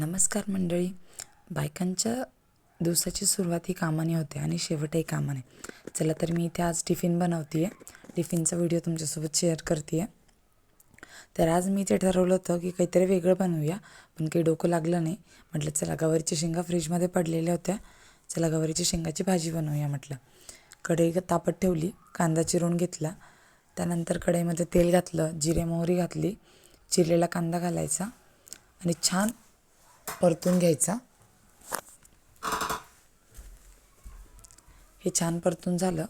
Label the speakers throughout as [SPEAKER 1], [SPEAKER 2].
[SPEAKER 1] नमस्कार मंडळी. बायकांच्या दिवसाची सुरुवात ही कामाने होते आणि शेवटही कामाने. चला तर मी इथे आज टिफिन बनवते आहे टिफिनचा व्हिडिओ तुमच्यासोबत शेअर करते आहे तर आज मी इथे ठरवलं होतं की काहीतरी वेगळं बनवूया पण काही डोकं लागलं नाही. म्हटलं चला गवारीच्या शेंगा फ्रीजमध्ये पडलेल्या होत्या. चला गवारीच्या शेंगाची भाजी बनवूया म्हटलं. कढई तापत ठेवली कांदा चिरून घेतला. त्यानंतर कढईमध्ये तेल घातलं जिरे मोहरी घातली चिरलेला कांदा घालायचा आणि छान परतून घ्यायचा. हे छान परतून झालं.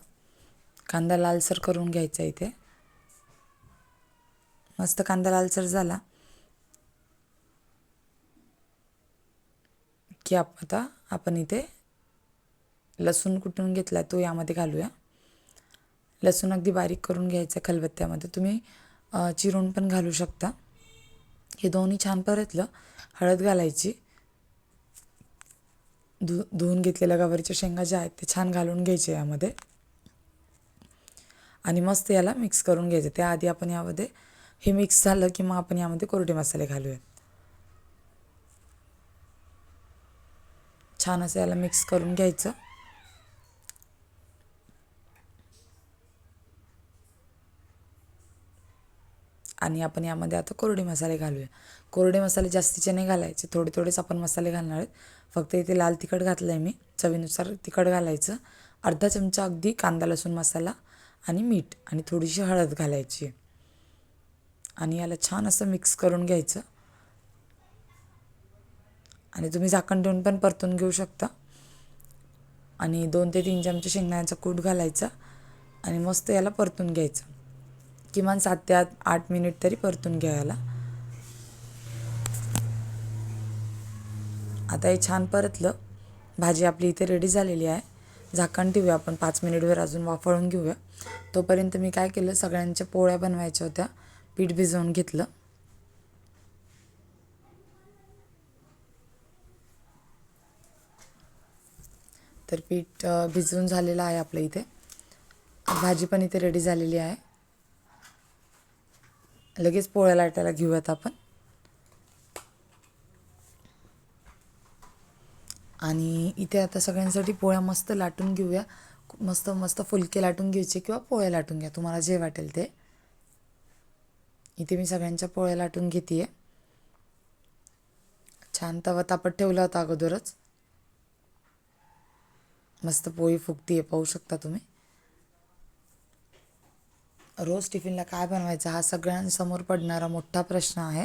[SPEAKER 1] कांदा लालसर करून घ्यायचा इथे. मस्त कांदा लालसर झाला. की आप आता आपण इथे लसूण कुटून घेतला तो यामध्ये घालूया. लसूण अगदी बारीक करून घ्यायचा खलबत्त्यामध्ये. तुम्ही चिरून पण घालू शकता. हे दोन्ही छान परतलं. हळद घालायची. धु धुवून घेतलेल्या गवारीच्या शेंगा ज्या आहेत ते छान घालून घ्यायचे यामध्ये. आणि मस्त याला मिक्स करून घ्यायचं. त्याआधी आपण यामध्ये हे मिक्स झालं की मग आपण यामध्ये कोरडे मसाले घालूयात. छान असं याला मिक्स करून घ्यायचं. आणि आपण यामध्ये आता कोरडे मसाले घालूया. कोरडे मसाले जास्तीचे नाही घालायचे थोडे थोडेच आपण मसाले घालणार आहेत. फक्त इथे लाल तिखट घातलं आहे मी चवीनुसार तिखट घालायचं. अर्धा चमचा अगदी कांदा लसूण मसाला आणि मीठ आणि थोडीशी हळद घालायची. आणि याला छान असं मिक्स करून घ्यायचं. आणि तुम्ही झाकण ठेवून पण परतून घेऊ शकता. आणि दोन ते तीन चमचे शेंगदाण्याचा कूट घालायचा आणि मस्त याला परतून घ्यायचं. किमान सात ते आठ आठ मिनिट तरी परतून घ्यायला आता हे छान परतलं. भाजी आपली इथे रेडी झालेली आहे. झाकण ठेवूया आपण. पाच मिनिटवर अजून वाफळून घेऊया. तोपर्यंत मी काय केलं? सगळ्यांच्या पोळ्या बनवायच्या होत्या. पीठ भिजवून घेतलं. तर पीठ भिजवून झालेलं आहे आपलं इथे. भाजी पण इथे रेडी झालेली आहे. लगेच पोळ्या लाटायला घेऊयात आपण. आणि इथे आता सगळ्यांसाठी पोळ्या मस्त लाटून घेऊया. मस्त मस्त फुलके लाटून घ्यायचे किंवा पोळ्या लाटून घ्या तुम्हाला जे वाटेल ते. इथे मी सगळ्यांच्या पोळ्या लाटून घेते छान तवा तापत ठेवला होता अगोदरच. मस्त पोळी फुगती आहे पाहू शकता तुम्ही. रोज टिफिनला काय बनवायचं हा सगळ्यांसमोर पडणारा मोठा प्रश्न आहे.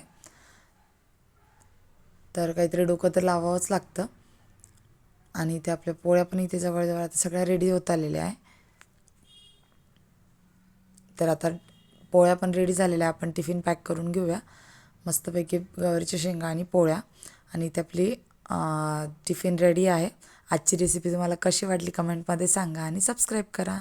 [SPEAKER 1] तर काहीतरी डोकं तर लावावंच लागतं. आणि ते आपल्या पोळ्या पण इथे जवळजवळ आता सगळ्या रेडी होत आलेल्या आहे. तर आता पोळ्या पण रेडी झालेल्या आहे. आपण टिफिन पॅक करून घेऊया. मस्तपैकी गवारीच्या शेंगा आणि पोळ्या. आणि इथे आपली टिफिन रेडी आहे. आजची रेसिपी तुम्हाला कशी वाटली कमेंटमध्ये सांगा आणि सबस्क्राईब करा.